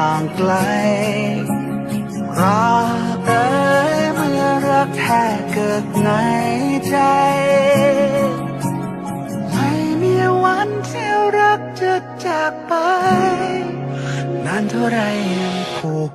ห่างไกลรักเอ่ยเมื่อรักแท้เกิดในใจ ไม่มีวันที่รักจะจากไป นานเท่าไรยังผูก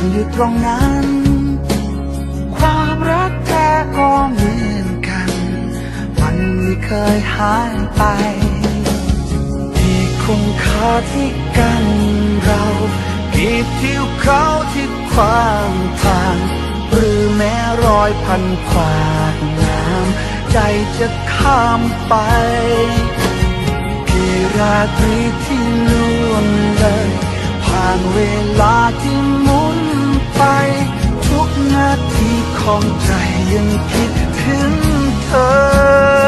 ก็ยังอยู่ตรงนั้น ความรักแท้ก็เหมือนกัน มันไม่เคยหายไป ที่คุณค่าที่กันเรากี่ทิวเขาที่ขวางทาง หรือแม้รอยพันขวากน้ำใจจะข้ามไปกี่ราตรีที่ล่วงเลย ผ่านเวลาที่ ของใจยังคิดถึงเธอ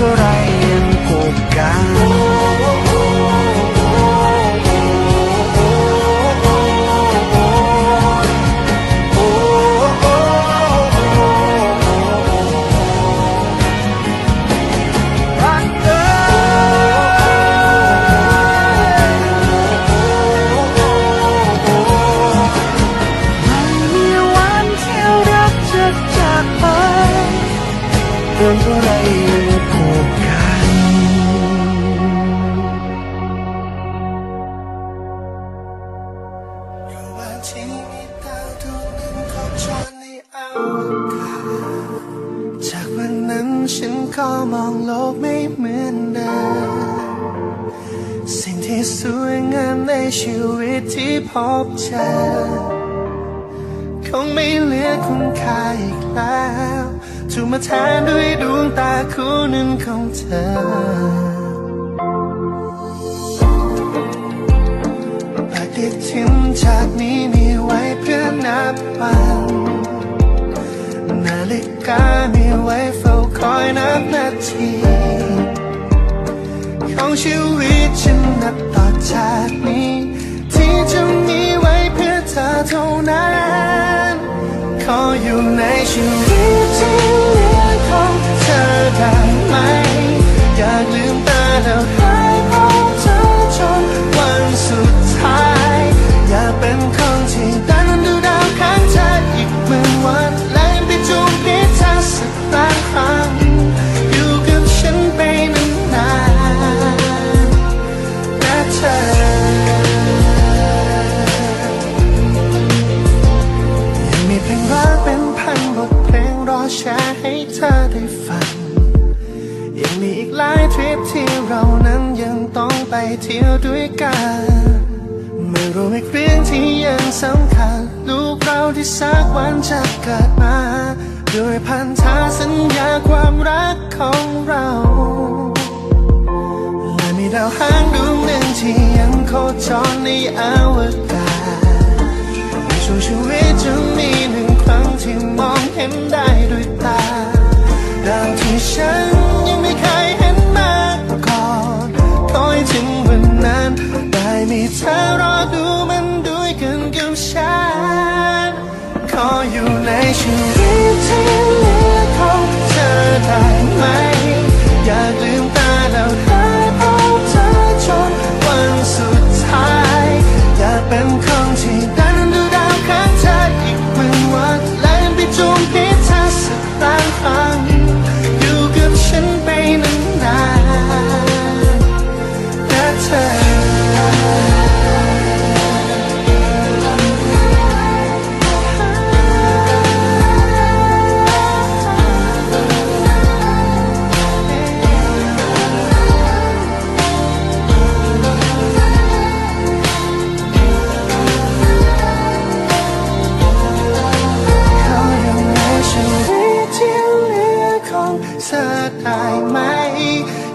นา ฉันก็มองโลกไม่เหมือนเดิมสิ่งที่สวยงามในชีวิตที่พบเจอคงไม่เหลือคุณค่าอีกแล้วถูกมาแทนด้วยดวงตาคู่หนึ่งของเธอปฏิทินจากนี้มีไว้เพื่อนับวันนาฬิกามีไว้ คอยนับนาทีของชีวิตฉันนับต่อจากนี้ ที่จะมีไว้เพื่อเธอเท่านั้น ขออยู่ในชีวิตที่เหลือของเธอได้ไหม ไปเที่ยวด้วยกันไม่รู้อีกเรื่องที่ยังสำคัญ ลูกเราที่สักวันจะเกิดมา ด้วยพันธสัญญาความรักของเราและมีดาวหางดวงหนึ่งที่ยังโคจรในอวกาศในช่วงชีวิตจะมีหนึ่งครั้งที่มองเห็นได้ด้วยตาดาวที่ฉัน ใได้ไหม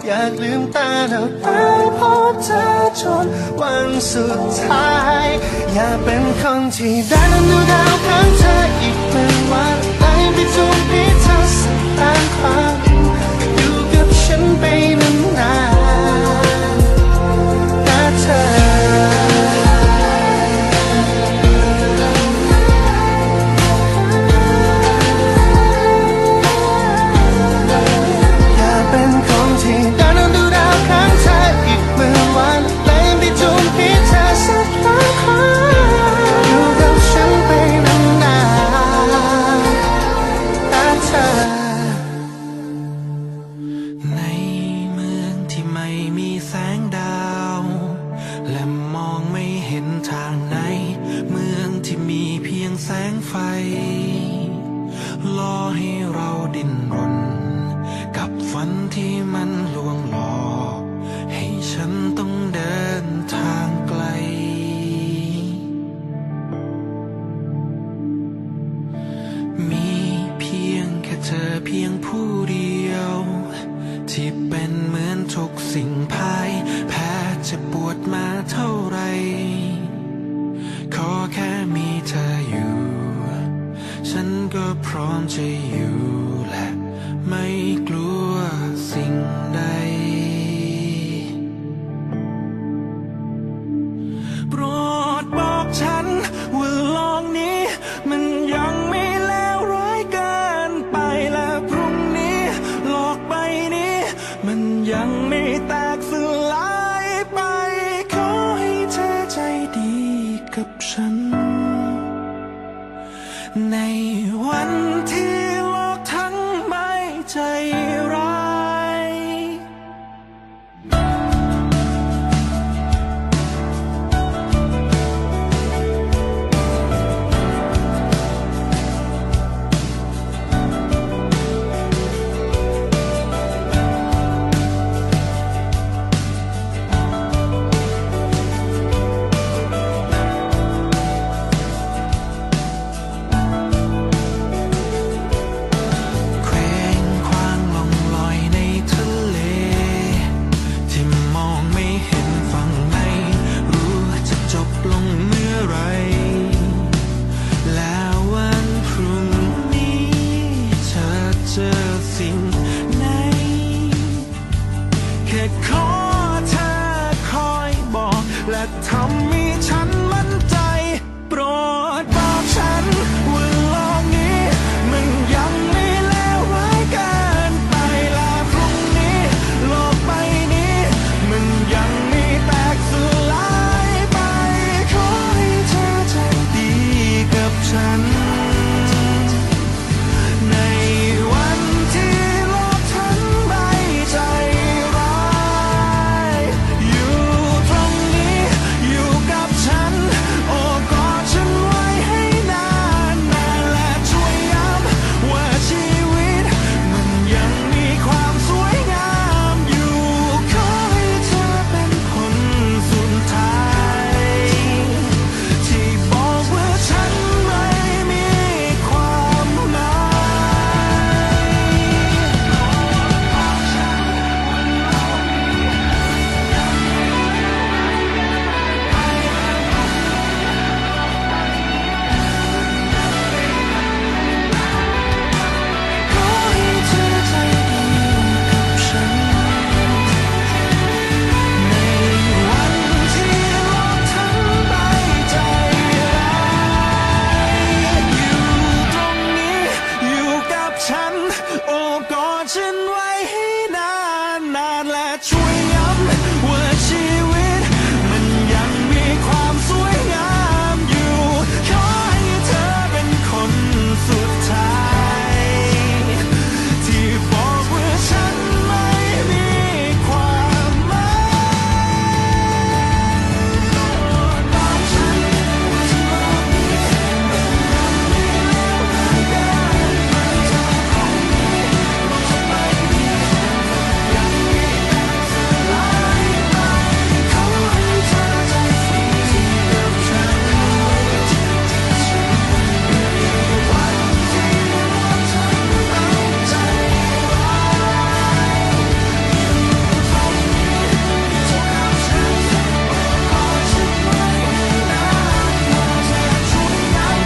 อยากลืมตาแล้วตาพบเธอจนวันสุดท้าย อยากเป็นคนที่ได้นั้นดูดาวข้างเธออีกเป็นวันได้ไปจูบพิษเธอสักล้านครั้ง ไม่มีแสงดาว และมองไม่เห็นทางไหน เมืองที่มีเพียงแสงไฟรอให้เราดิ้นรน กับฝันที่มันลวงหลอกให้ฉันต้องเดินทางไกล มีเพียงแค่เธอเพียงผู้ สิ่งพายแพ้จะปวดมาเท่าไร ขอแค่มีเธออยู่ ฉันก็พร้อมจะอยู่และไม่กลัวสิ่งใด โปรด 在一 ค่ขอเธอคอยบอก และทำให้ฉันมั่นใจโปรด